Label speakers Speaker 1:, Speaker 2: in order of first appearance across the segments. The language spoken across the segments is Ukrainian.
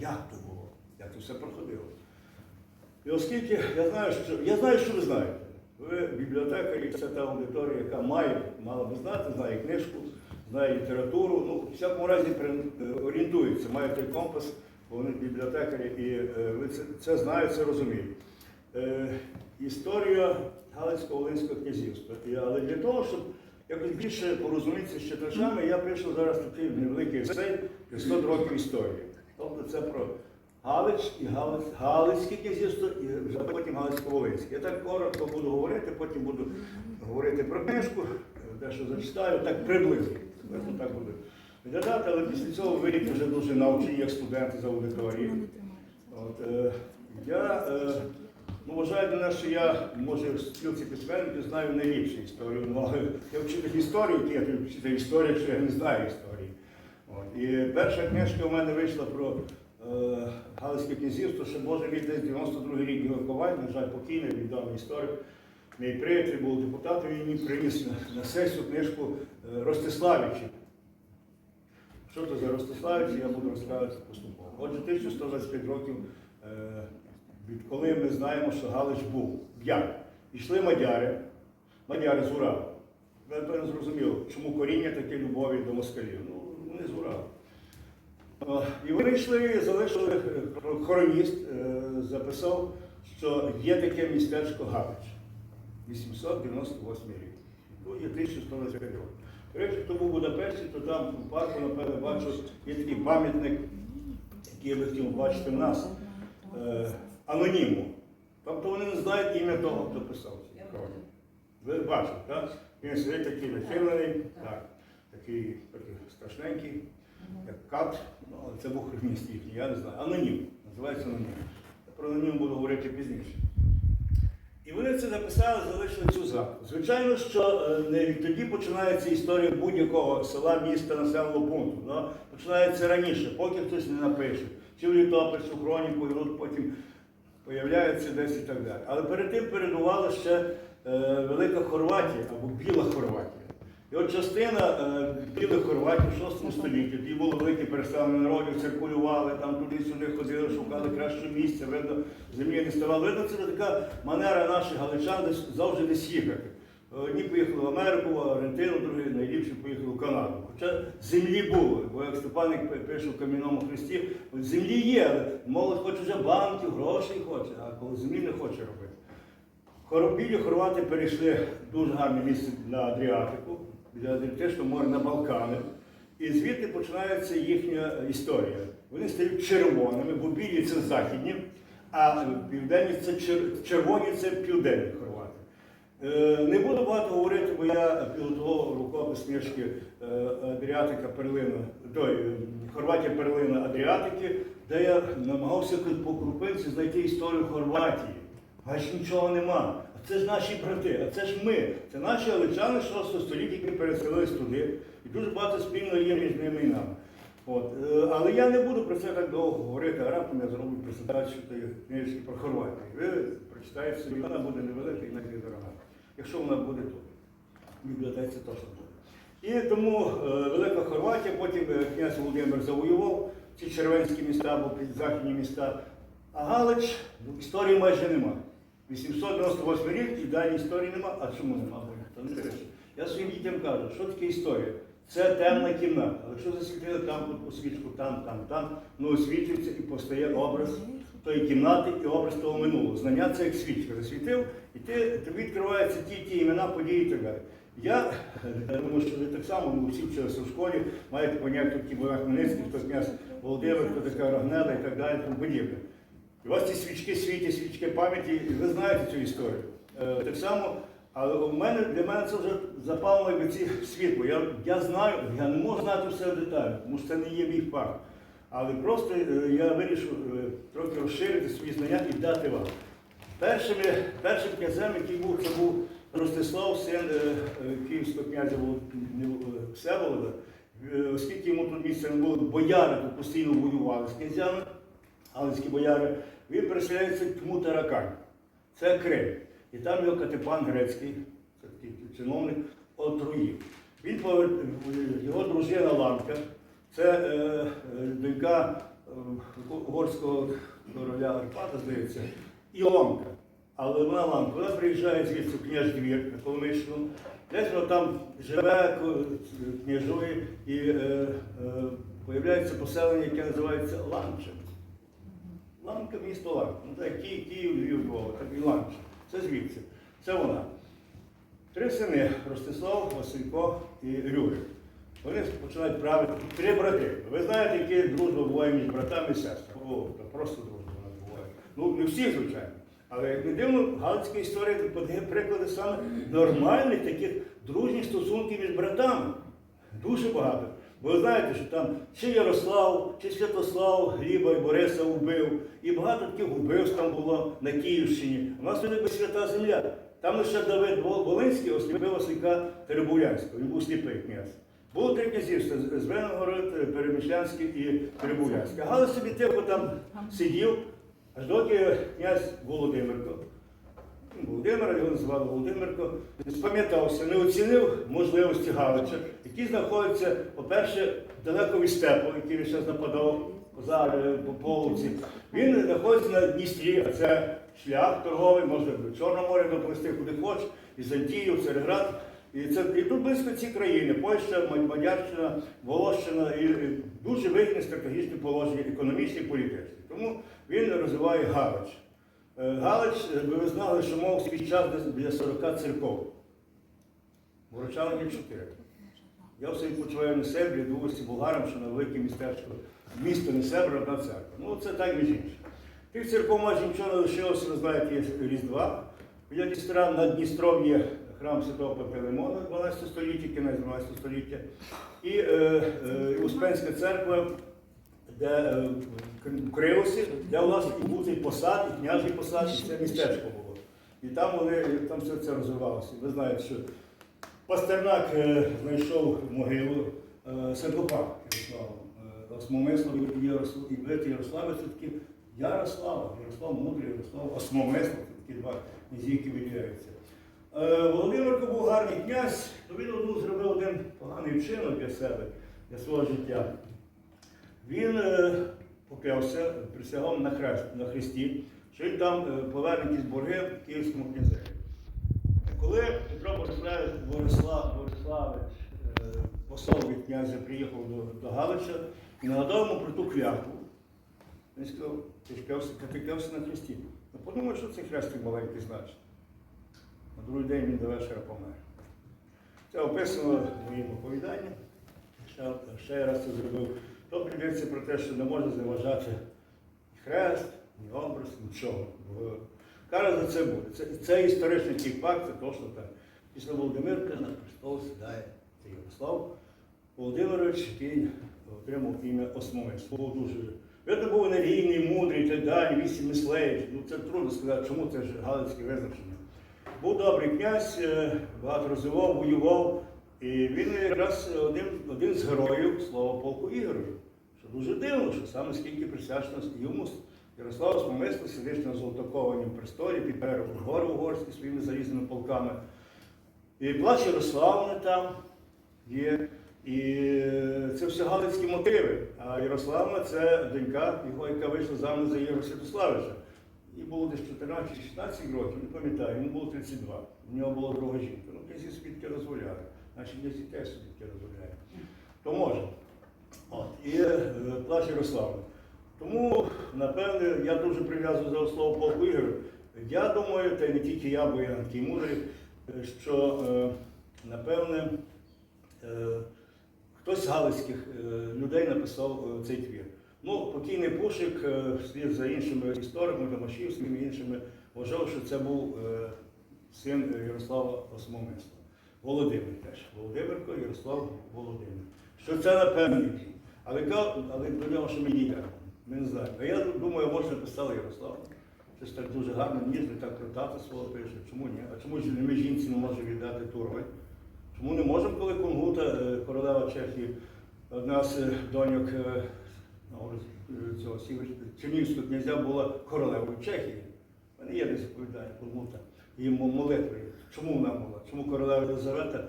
Speaker 1: як то було, як то все проходило. І оскільки я знаю, що я знаю, що ви знаєте. Ви бібліотекарі, це та аудиторія, яка має, мала би знати, знає книжку, знає літературу, ну, в всякому разі е, орієнтується, має той компас, бо вони бібліотекарі, і е, ви це, це знаєте, це розумієте. Е, історія Галицько-Волинського князівства. Але для того, щоб якось більше порозумітися з читачами, я пишу зараз такий невеликий есей 500 років історії. Тобто це про Галич і Галиць, Галицьке князівство і вже потім Галицько-Волинське. Я так коротко буду говорити, потім буду говорити про книжку, дещо зачитаю, так приблизно. Так буду виглядати, але після цього вийдете вже дуже навчені, як студенти з аудиторії. От, е, я е, ну, вважаю для нас, що я, може, в спілці письменників знаю найліпшу історію. Ну, я вчитель історії, я вчитель історії, що я не знаю історії. І перша книжка у мене вийшла про е, Галицьке князівство, що може десь 92 рік його Коваль, на жаль, покійний, відомий історик. Мій приятель був депутатом, він мені приніс на, на сесію книжку е, Ростиславичів. Що це за Ростиславичі, я буду розказувати поступово. Отже, 1125 років, е, відколи ми знаємо, що Галич був. Як? Пішли мадяри, мадяри з Уралу. Ви напевно зрозуміло, чому коріння таке любові до москалів. Ну, вони з Уралу. О, І вони йшли, залишили е, хроніст, е, записав, що є таке містечко Галич. 898 рік. Ну, є 1125 років. Речі, хто був у Будапешті, то там у парку, напевно, бачу, є такий пам'ятник, який я би хотів бачити в нас, е, аноніму. Тобто вони не знають ім'я того, хто писав ці. Ви бачите, так? Він сидить такий нахилений, так, такий, такий страшненький, як кат, ну, але це був хроніст їхній, я не знаю. Анонім, називається анонім. Про анонім буду говорити пізніше. І вони це написали, залишили цю запис. Звичайно, що е, не відтоді починається історія будь-якого села, міста, населеного пункту. Ну, починається раніше, поки хтось не напише. Чи в літопису, хроніку, і от потім появляється десь і так далі. Але перед тим передувала ще е, Велика Хорватія або Біла Хорватія. І от частина е, Білих Хорватів в 6 столітті, тоді було велике переселення народів, циркулювали, там туди-сюди ходили, шукали кращого місця, видно, землі не ставало. Видно, це така манера наших галичан завжди десь їхати. Одні поїхали в Америку, в Аргентину, другі найліпші поїхали в Канаду. Хоча землі було, бо як Степаник пише в Кам'яному Христі, от землі є, але молодь хоче вже банків, грошей хоче, а коли землі не хоче робити. Хоробілі хорвати перейшли дуже гарне місце на Адріатику, біля Адріатичного моря на Балкани. І звідти починається їхня історія. Вони стають червоними, бо білі це західні, а південні це чер- червоні це південні хорвати. Е, Не буду багато говорити, бо я підготував рукопис книжки е, Адріатика Перлина, е, Хорватія Перлина Адріатики, де я намагався по крупинці знайти історію Хорватії. Аж нічого нема. Це ж наші брати, а це ж ми. Це наші галичани 6 століття, які переселились туди. І дуже багато спільного є між ними і нами. От. е, Але я не буду про це так довго говорити, а раптом я зроблю презентацію книжки про Хорватію. Ви прочитаєте собі, вона буде невелика і навіть дорога. Якщо вона буде тут. В бібліотеці точно буде. І тому е, Велика Хорватія, потім е, князь Володимир завоював ці червенські міста або західні міста. А Галич ну, історії майже немає. 898 рік і далі історії нема. А чому нема? Я своїм дітям кажу, що таке історія? Це темна кімната. Але якщо засвітили там тут свічку, там, там, там, ну освітлюється і постає образ тої кімнати і образ того минулого. Знання це як свічка. Засвітив, і ти, тобі відкриваються ті, ті імена, події і так далі. Я, думаю, що ви так само, ми всі вчилися в школі, маєте поняття, хто Хмельницький, хто князь Володимир, хто така Рогнеда і так далі, тому подібне. І у вас ці свічки світять, свічки пам'яті, і ви знаєте цю історію. Е, так само, але у мене, для мене це вже запало якби ці світло. Я, я знаю, я не можу знати все в деталі, тому що це не є мій факт. Але просто е, я вирішив е, трохи розширити свої знання і дати вам. Першими, першим князем, який був, це був Ростислав, син е, е, київського князя е, Всеволода. Е, Оскільки йому тут місце не було, бояри постійно воювали з князями, галицькі бояри, він переселяється в тьму Таракань. Це Крим. І там його Катепан Грецький, це чиновник, отруїв. Він повер- його дружина Ланка, це е, е, донька угорського короля Арпата, здається, Ілонка. Але вона ламка, вона приїжджає звідси в княж двір на Коломийщину, десь вона там живе, княжує і е, е, появляється поселення, яке називається Ланче. Ланка місто Ланка. Ну так, Київ, Київ, Львів, Львова, Ланче. Це звідси. Це вона. Три сини Ростислав, Василько і Рюрик. Вони починають правити три брати. Ви знаєте, яка дружба буває між братами і сестрами. О, то просто дружба нас буває. Ну, не всі, звичайно. Але як не дивно, Галицька історія подає приклади саме нормальних таких дружніх стосунків між братами. Дуже багато. Ви знаєте, що там чи Ярослав, чи Святослав Гліба і Бориса вбив, і багато таких вбивств там було на Київщині. У нас би свята земля. Там лише Давид Волинський осліпив Василька Теребулянського. Він був сліпий князь. Було три князівства з Звенигород, Перемішлянський і Теребулянський. А Галич собі тихо там сидів, аж доки князь Володимирко, Володимира, його називали Володимирко, не спам'ятався, не оцінив можливості Галича, який знаходиться, по-перше, далеко від степу, який він зараз нападав по половці. Він знаходиться на Дністрі, а це шлях торговий, можна до Чорного моря доплисти куди хочеш, Візантію, Цареград. І, це, і тут близько ці країни, Польща, Мадярщина, Волощина, і, і дуже вигідне стратегічне положення, економічне і політичне. Тому він розвиває Галич. Е, Галич, е, ви знали, що мав свій час десь біля 40 церков. Ворочани 4. Я все відпочиваю на Себрі, дивуюся болгарам, що на велике містечко, місто не Себра, одна церква. Ну це так між іншим. Тих церков майже нічого не лишилося, ви знаєте, є Різдва. Я Дністра на Дністром є храм Святого Пантелеймона 12 століття, кінець 12 століття. І е, е, Успенська церква, де е, в Кривосі, де власне і був посад, і княжий посад, і це містечко було. І там вони там все це розвивалося. Ви знаєте, що Пастернак е, знайшов могилу е, Сердопа Ярослава. Осмомисло Ярослав, і Вит Ярослава це такі Ярослава, Ярослав Мудрий, Ярослав Осмомисло, це такі два князі, які виділяються. Володимирко був гарний князь, то він одну зробив один поганий вчинок для себе, для свого життя. Він е, поклявся, присягав на, хрест, на хресті, що він там е, поверне якісь борги київському князеві. Коли Петро Борислав, Бориславич, е, посол від князя приїхав до, до Галича і нагадав йому про ту клятву, він сказав, ти клявся, на хресті. Ну подумай, що цей хрестик маленький значить. На другий день він до вечора помер. Це описано в моїм оповіданні. Ще, ще раз це зробив. То прийдеться про те, що не можна зневажати хрест, ні образ, нічого. Кара за це буде. Це, це історичний факт, це точно так. Після Володимирка на престол сідає цей Ярослав Володимирович, який отримав ім'я Осмомець. Був дуже. Він був енергійний, мудрий так далі, вісім мислеїв. Ну це трудно сказати, чому це ж галицьке визначення. Був добрий князь, е, багато розвивав, воював. І він якраз один, один з героїв слова полку Ігорів. Дуже дивно, що саме скільки присвячено йому Ярослав Смомисло сидить на золотокованім престолі, під берегом гори угорські своїми залізними полками. І плач Ярославни там є. І це все галицькі мотиви. А Ярославна це донька, його, яка вийшла заміж за Єгора Святославича. Їй було десь 14-16 років, не пам'ятаю, йому було 32. У нього була друга жінка. Ну, князі свідки дозволяли. Наші князі теж свідки дозволяють. То може. От. І е, плач Ярославна. Тому, напевне, я дуже прив'язую за слово полку Ігорю. Я думаю, та й не тільки я, бо я такий мудрий, е, що, е, напевне, хтось з галицьких людей написав цей твір. Ну, покійний Пушик, е, вслід за іншими істориками, Томашівськими і іншими, вважав, що це був син Ярослава Осмомисла. Володимир теж. Володимирко, Ярослав Володимир. Що це напевне. Але, до нього ще ми дійдемо. Ми не знаємо. А я думаю, може написали Ярослав. Це ж так дуже гарно, ніжно, так крутати слово пише. Чому ні? А чому ж ми жінці не можемо віддати ту роль? Чому не можемо, коли Кунгута, е, королева Чехії, одна з е, доньок е, ну, цього Чернігівського князя була королевою Чехії. Мене є десь оповідання Кунгута. Її мо- молитви. Чому вона могла? Чому королева Єлизавета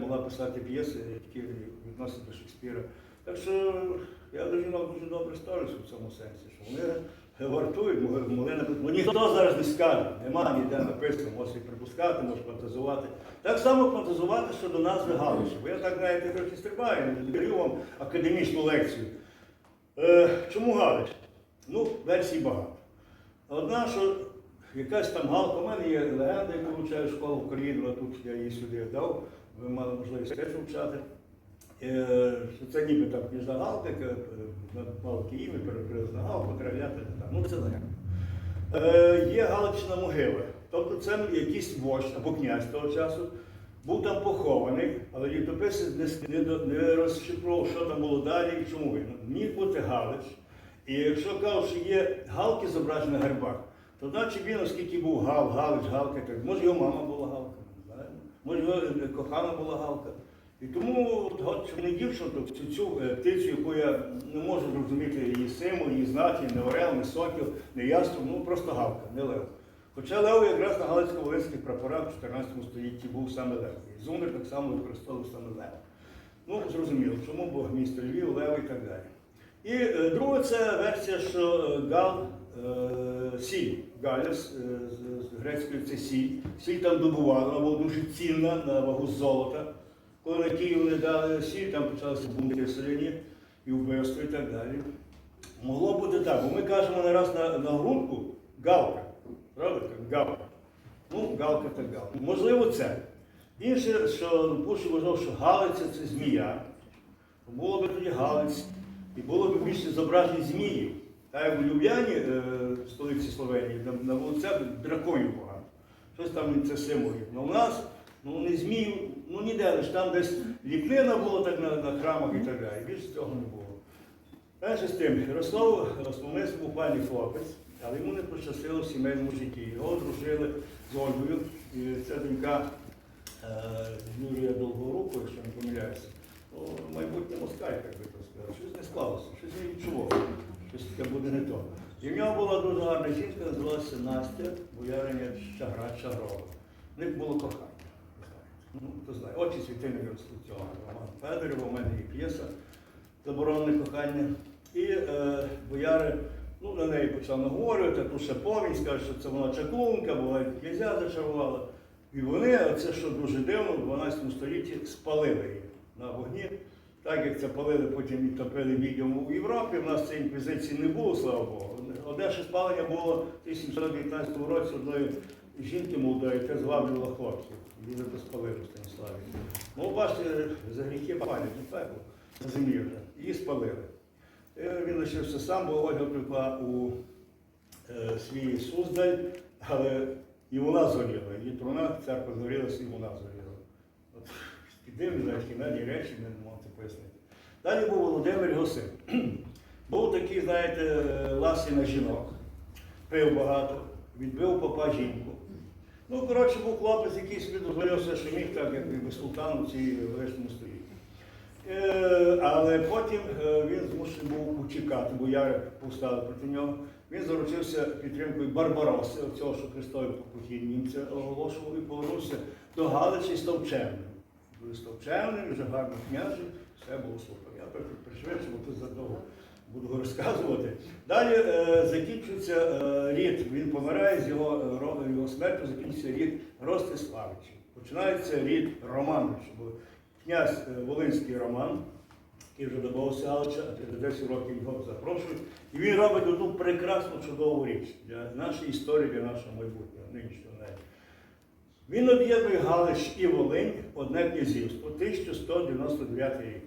Speaker 1: могла писати п'єси, які відносять до Шекспіра? Так що Я до дуже добре ставлюся в цьому сенсі, що вони вартують, могли, написати. Ну ніхто зараз не скаже, нема ніде написано, можеш і припускати, можеш фантазувати. Так само фантазувати щодо назви Галичі. Бо я так знаєте, трохи стрибаю, даю вам академічну лекцію. Е, чому Галич? Ну, версій багато. Одна, що якась там галка, у мене є легенда, яку вивчаю школу в Україну, а тут я її сюди дав, ви мали можливість теж вивчати. Е, що це ніби там книжна галка, яка е, ім'я перекрилась галку, трев'яти. Ну це легенда. Е, є Галична могила. Тобто це якийсь вождь або князь того часу. Був там похований, але літописець не, не, не розшифрував, що там було далі і чому він. Міг бути Галич. І якщо кажуть, що є галки зображені на гербах, то значить він, оскільки був Гал, Галич, Галка, може його мама була Галка, не знаю. може його е, кохана була Галка. І тому не дівчину, то цю, цю е, птицю, яку я не можу зрозуміти її символ, її значення, не орел, не сокіл, не яструб, ну просто галка, не лев. Хоча лев якраз на Галицько-Волинських прапорах в 14 столітті був саме лев. І Зумер так само використовував саме лев. Ну, зрозуміло, чому бо місто Львів, Лев і так далі. І е, друга це версія, що е, Гал е, сіль. Галіс з, грецької це сіль. Сіль там добували, вона була дуже цінна на вагу золота. Коли на Київ не дали сіль, там почалися бунти селяні і вбивства і так далі. Могло бути так, бо ми кажемо не раз на, на грунтку галка. Правда? Галка. Ну, галка так галка. Можливо, це. Інше, що Пуш вважав, що галиця це змія. Було б тоді галиць, і було б більше зображень змії. А як в Любляні, е, столиці Словенії, на, вулицях драконів багато. Щось там це символів. Ну у нас ну не змію, ну ніде лише там десь ліпнина було так на, на храмах і так далі. Більше цього не було. Перше з тим, Ярослав Росмомис був пані хлопець, але йому не пощастило в сімейному житті. Його одружили з Ольгою, і ця донька е, Юрія Долгоруку, якщо не помиляюся, ну, майбутнє москаль, як би то сказати. Щось не склалося, щось не відчував, щось таке буде не то. І в нього була дуже гарна жінка, називалася Настя, бояриня Чагра Чагрова. В них було кохання. Ну, хто знає, очі світини ростуть Роман Федорова, у мене є п'єса заборонене кохання. І е, бояри ну, на неї почали наговорювати, тут ще повінь, каже, що це вона чаклунка, була князя зачарувала. І вони, це що дуже дивно, в 12 столітті спалили її на вогні. Так як це палили, потім і топили відьому у Європі, в нас цієї інквізиції не було, слава Богу. Одне ще спалення було в 1719 році одної жінки молодої, яка зваблювала хлопців. Її за це спалили в Станіславі. Ну, бачите, за гріхи пам'ять, не на землі вже. Її спалили. Е, Він лишився сам, бо Ольга втекла у е, свій Суздаль, але і вона згоріла. Її труна, церква згорілася, і вона згоріла. От, дивні, кімедні речі, не можу це пояснити. Далі був Володимир його син. Був такий, знаєте, ласий на жінок, пив багато, відбив попа жінку. Ну, коротше, був хлопець, який собі дозволяв все, що міг, так як якби султан у цій величному столітті. Е, але потім е, він змушений був утікати, бо яри повстали проти нього. Він заручився підтримкою Барбароси, цього, що Христові похід німця оголошував, і повернувся до Галичі став чемним. Був вже гарно княжий, все було супер. Я трохи пришвидшу, бо тут задовго буду розказувати. Далі е, закінчується е, рід, він помирає з його, е, його смертю, закінчується рід Ростиславичів. Починається рід Романовичів. Князь е, Волинський Роман, який вже добавився Галича, а через 10 років його запрошують. І він робить одну прекрасну чудову річ для нашої історії, для нашого майбутнього, нинішнього навіть. Він об'єднує Галич і Волинь одне князівство 1199 рік.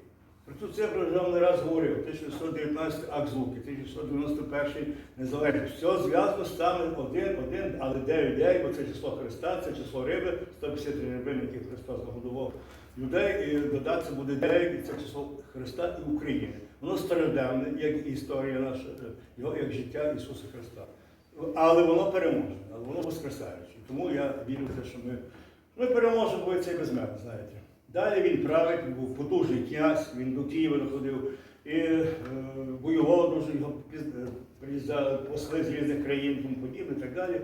Speaker 1: Про цю цифру вже не раз говорив, 1119 акт Злуки, 1191 незалежність. Все зв'язано саме один, один, але 9 9, бо це число Христа, це число риби, 153 рибини, які Христос нагодував людей, і додатися буде 9, і це число Христа і України. Воно стародавне, як історія наша, його як життя Ісуса Христа. Але воно переможе, але воно воскресаюче. Тому я вірю в те, що ми, ми переможемо, бо це безмежно, знаєте. Далі він править, був потужний князь, він до Києва доходив, і е, воював дуже, його е, посли з різних країн, тому подібне і так далі.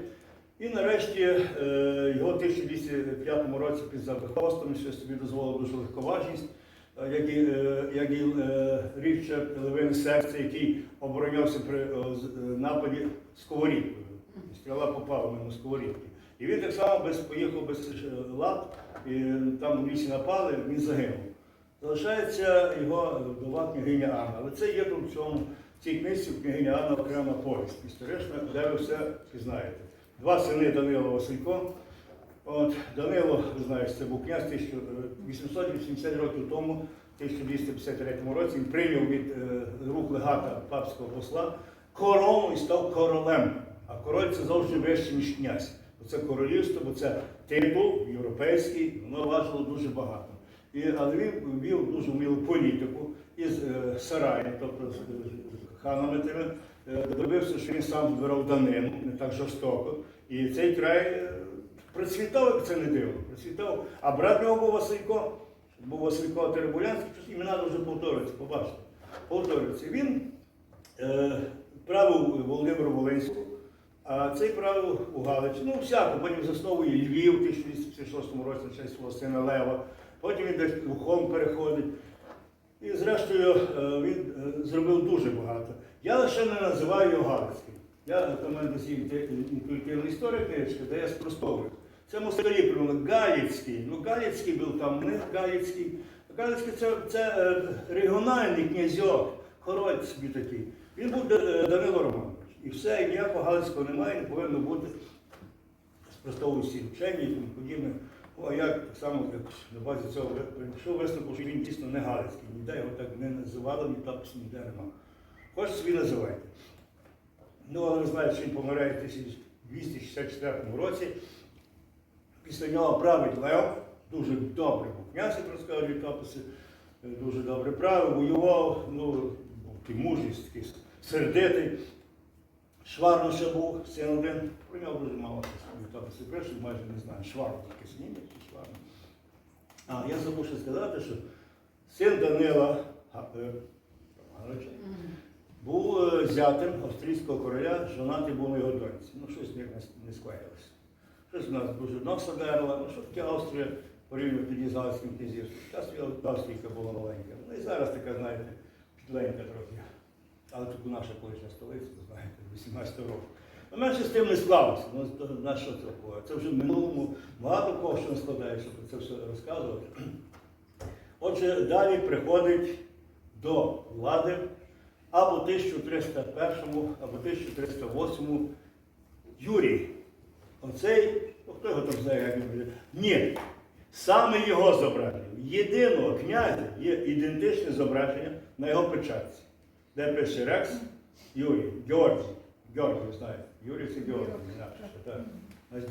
Speaker 1: І нарешті е, його в 1205 році під Завихостом, що собі дозволив дуже легковажність. е, як і, е, як і е, Річард Левин Серце, який оборонявся при е, е, нападі сковорідкою. Стріла попала мимо сковорідки. І він так само без, поїхав без е, лап, і там в лісі напали, він загинув. Залишається його вдова княгиня Анна. Але це є в цьому в цій книжці княгиня Анна окрема повість історична, де ви все пізнаєте. Два сини Данило Василько. От Данило, ви знаєте, це був князь 1880 років тому, в 1253 році, він прийняв від е, рук легата папського посла корону і став королем. А король це завжди вище, ніж князь. Це королівство, бо це титул європейський, воно важило дуже багато. І, але він вів дуже вмілу політику із е, сараю, тобто з, з ханами тими, е, добився, що він сам збирав данину, не так жорстоко. І цей край е, процвітав, як це не дивно, процвітав. А брат його був Василько, був Василько Теребулянський, імена дуже повторюються, побачите. Повторюються. Він е, правив Володимиру Волинську, а цей правив у Галичі. Ну, всяко, потім засновує Львів у 1856 році на свого сина Лева. Потім він десь у Холм переходить. І зрештою е, він е, зробив дуже багато. Я лише не називаю його Галицьким. Я інтуїтивна історія книжка, де я спростовую. Це москалі придумали Галицький. Ну, Галицький був там, не Галицький. Галицький це, це е, регіональний князьок, король собі такий. Він був Данило Романович. І все, і ніякого Галицького немає, не повинно бути спростовують всі вчені і тому подібне. А як так само, як на базі цього прийшов висновку, що він дійсно не Галицький, ніде його так не називали, ні тапсу ніде нема. Хоч собі називайте. Ну, але ви знаєте, що він помирає в 1264 році. Після нього править Лев, дуже добрий був князь, як розказують е, дуже добре правив, воював, ну, такий мужний, такий сердитий. Шварно ще був, син один, про нього дуже мало літописи пишуть, майже не знаю, Шварно тільки чи Шварно. А, я забув ще сказати, що син Данила Га- е, був е, зятем австрійського короля, женатий був на його доньці. Ну, щось них не, склеїлося. Щось у нас дуже носа дерла, ну що таке Австрія порівняно тоді з Галицьким князівством. Час Австрійка була маленька. Ну і зараз така, знаєте, підленька трохи. Але тут наша колишня столиця, ви знаєте, 18 років. Ну, менше з тим не склалося. Ну, на що це такое? Це вже в минулому багато кого що не складає, щоб це все розказувати. Отже, далі приходить до влади або 1301, або 1308 Юрій. Оцей, ну хто його там знає, як він буде? Ні. Саме його зображення. Єдиного князя є ідентичне зображення на його печатці. Де пише Рекс Юрій, Георгій. Георгій, знаєте. Юрій це Георгій, інакше, так. Нас.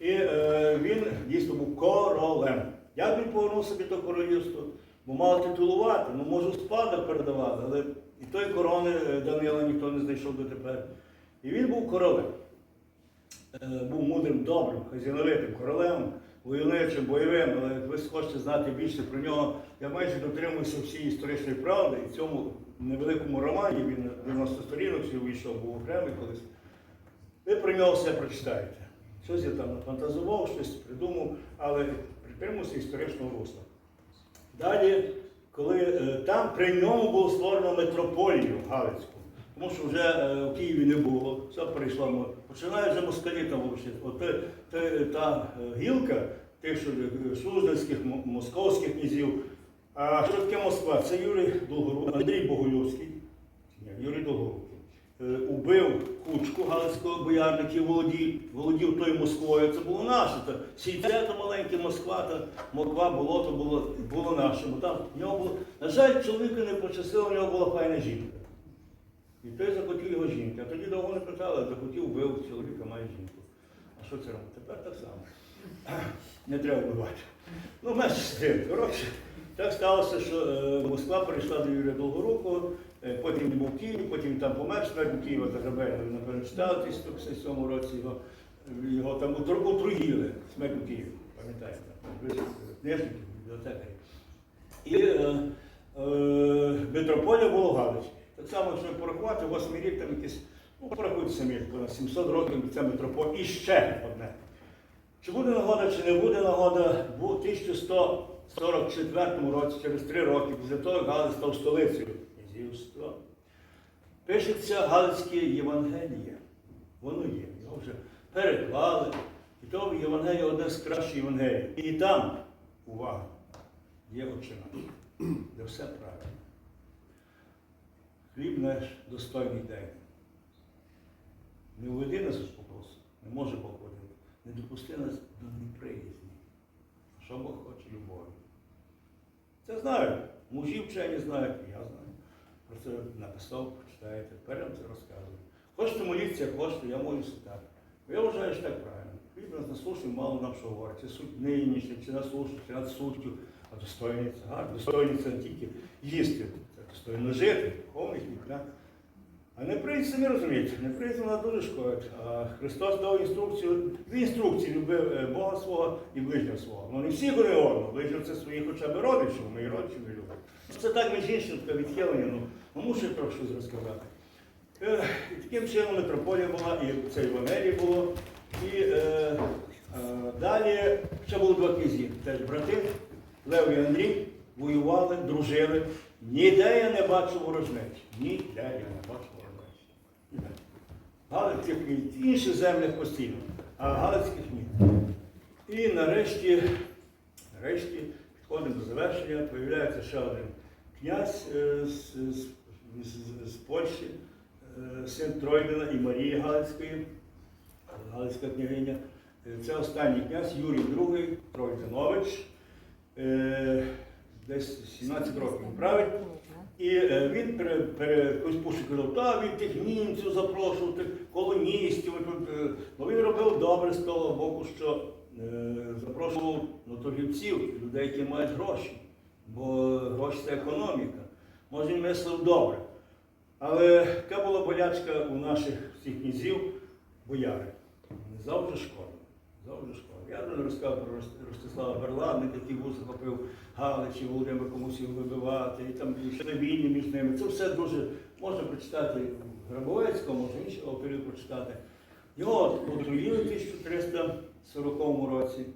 Speaker 1: І е, він дійсно був королем. Як він повернув собі до королівства? Бо мав титулувати, ну можу спадок передавати, але і той корони е, Данила ніхто не знайшов дотепер. І він був королем. Е, був мудрим, добрим, хазяйновитим королем, войовничим, бойовим, але як ви хочете знати більше про нього, я майже дотримуюся всієї історичної правди, і цьому невеликому романі, він 90 сторінок вийшов, був окремий колись. Ви про нього все прочитаєте. Щось я там нафантазував, щось придумав, але притримуюся історичного русла. Далі, коли е, там при ньому було створено митрополію Галицьку, тому що вже е, в Києві не було, все перейшло. Починає вже москалі там те- те- та е, гілка тих, що суздальських, московських князів. А що таке Москва? Це Юрій Долгору, Андрій Боголюбський, Юрій Долгорукий. Е, Убив кучку галицького боярників, володів, володів тою Москвою. Це було наше. Сільце то маленьке Москва, та Моква, болото було, було наше. Там в нього було. На жаль, чоловіка не пощастило, в нього була файна жінка. І той захотів його жінки. А тоді довго не питали, захотів вбив чоловіка, має жінку. А що це робить? Тепер так само. Не треба вбивати. Ну, менше з тим. Коротше, так сталося, що е, Москва перейшла до Юрія Долгорукого, е, потім він був в Києві, потім там помер, смерть у Києва Загребельна, ви напевно читали в 1957 році його, його там отруїли, смерть у Києві, пам'ятаєте, книжники, бібліотекарі. І е, е, митрополія було Галичі. Так само, якщо порахувати, восьмий рік там якийсь, ну порахуйте самі, понад 700 років це митрополія. І ще одне. Чи буде нагода, чи не буде нагода, був 1100 44 році, через три роки, після того, Галич став столицею князівства, пишеться Галицьке Євангеліє. Воно є. Його вже переклали. І то Євангеліє одне з кращих Євангелій. І там, увага, є очина, де все правильно. Хліб наш достойний день. Не уведи нас у спокусу, не може Бог. Не допусти нас до неприязні. Що Бог хоче любові. Це знають. Мужі вчені знають, я знаю. Про це написав, почитаєте, тепер вам це розказую. Хочете молитися, хочете, я молюся так. Я вважаю, що так правильно. Хліб нас насушив, мало нам що говорить. Це суть нинішня, чи на сушу, чи над суттю, а це гарно. Не тільки їсти, це достойно жити, духовний хліб. А не прийдеться, самі розумієте, не прийдеться вона дуже шкодить. А Христос дав інструкцію, дві інструкції любив е, Бога свого і ближнього свого. Ну не всі вони одно, ближнього це своїх хоча б родичів, ми і родичів не любимо. Це так між іншим, таке відхилення, ну, ну мушу трохи щось розказати. Е, і таким чином митрополія була, і це Іванелі було. І е, е, далі ще було два князі, теж брати, Лев і Андрій, воювали, дружили. Ніде я не бачу ворожнечі. Ніде я не бачу. Галицьких в інших землях постійно, а Галицьких ні. І нарешті, нарешті підходимо до завершення, появляється ще один князь е, з, з, з, з Польщі, е, син Тройдена і Марії Галицької, Галицька княгиня. Е, Це останній князь Юрій II Тройденович. Десь 17 років править. І е, він пере, пере, якось пушу казав, та він тих німців запрошував, тих колоністів. ну, він робив добре з того боку, що е, запрошував ну, торгівців, людей, які мають гроші. Бо гроші це економіка. Може, він мислив добре. Але яка була болячка у наших всіх князів, бояри. Завжди шкода. Завжди шкода. Я вже розказав про Ростислава Берладника, який вуз захопив Галичі, Володимир комусь його вибивати, і там йшли війни між ними. Це все дуже можна прочитати Грабовецького, можна інші авторів прочитати. Його отруїли в 1340 році,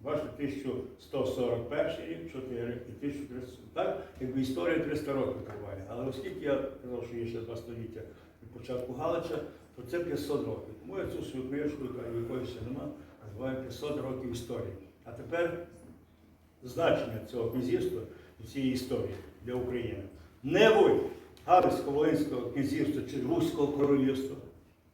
Speaker 1: бачите, 1141 рік, 4 і 1300. Так, якби історія 300 років триває. Але оскільки я казав, що є ще два століття від початку Галича, то це 500 років. Тому я цю свою книжку, яка якої ще нема, називаю 500 років історії. А тепер значення цього князівства цієї історії для України. Не будь Галицько-Волинського князівства чи Руського королівства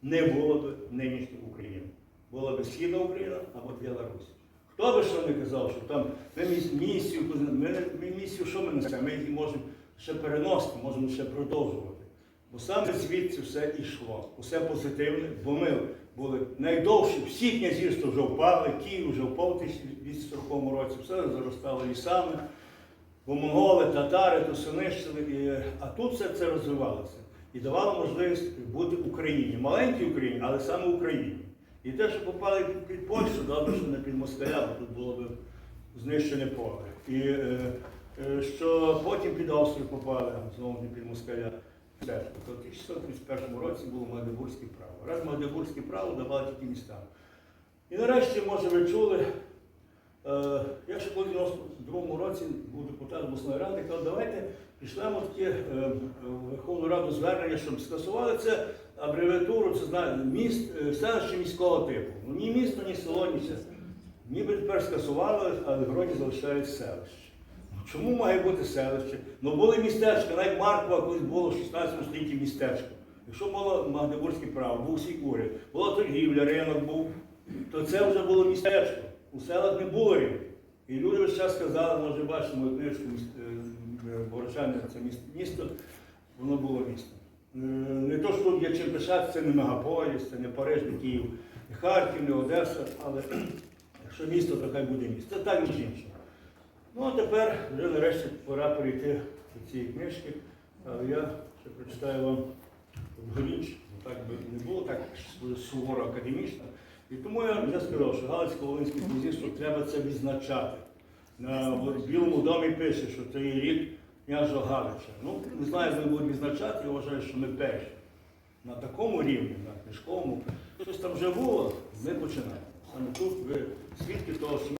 Speaker 1: не було б нинішньої України. Була б Східна Україна або Білорусь. Хто би що не казав, що там ми міс- місію, ми, ми місію, що ми несемо? Ми її можемо ще переносити, можемо ще продовжувати. Бо саме звідси все йшло, усе позитивне, бо ми були найдовші, всі князівства вже впали, Київ вже впав у 1240 році, все заростало лісами, бо монголи, татари то все а тут все це розвивалося. І давало можливість бути Україні, маленькій Україні, але саме Україні. І те, що попали під Польщу, добре, що не під москаля, бо тут було б знищене поле. І е, е, що потім під Австрію попали, знову не під москаля. То 1631 році було Магдебурзьке право. Раз Магдебурзьке право давали тільки містам. І нарешті, може, ви чули, е, ще коли в 92 році був депутат обласної ради, казав, давайте пішлемо таке е, Верховну Раду звернення, щоб скасували це абревіатуру, це знає, міст, е, селище міського типу. Ну, ні місто, ні село, ні це. Ніби тепер скасували, але в гроді залишають селище. Чому має бути селище? Ну були містечка, навіть Маркова колись було в 16 столітті містечко. Якщо було Магдебурзьке право, був свій уряд, була торгівля, ринок був, то це вже було містечко. У селах не було ринку. І люди весь час сказали, може бачите мою книжку е, Борочани, це місто, воно було місто. Е, Не то, що є чим пишатися, це не мегаполіс, це не Париж, не Київ, не Харків, не Одеса, але якщо місто, то хай буде місто. Це так між іншим. Ну а тепер вже нарешті пора перейти до цієї книжки. Я ще прочитаю вам вгоріч, так би не було, так суворо академічно. І тому я вже сказав, що Галицько-Волинське князівство треба це відзначати. На Білому домі пише, що це є рік княжого Галича. Ну, не знаю, як ми будемо відзначати, я вважаю, що ми перші. На такому рівні, на книжковому, щось там вже було, ми починаємо. Саме тут ви свідки того, що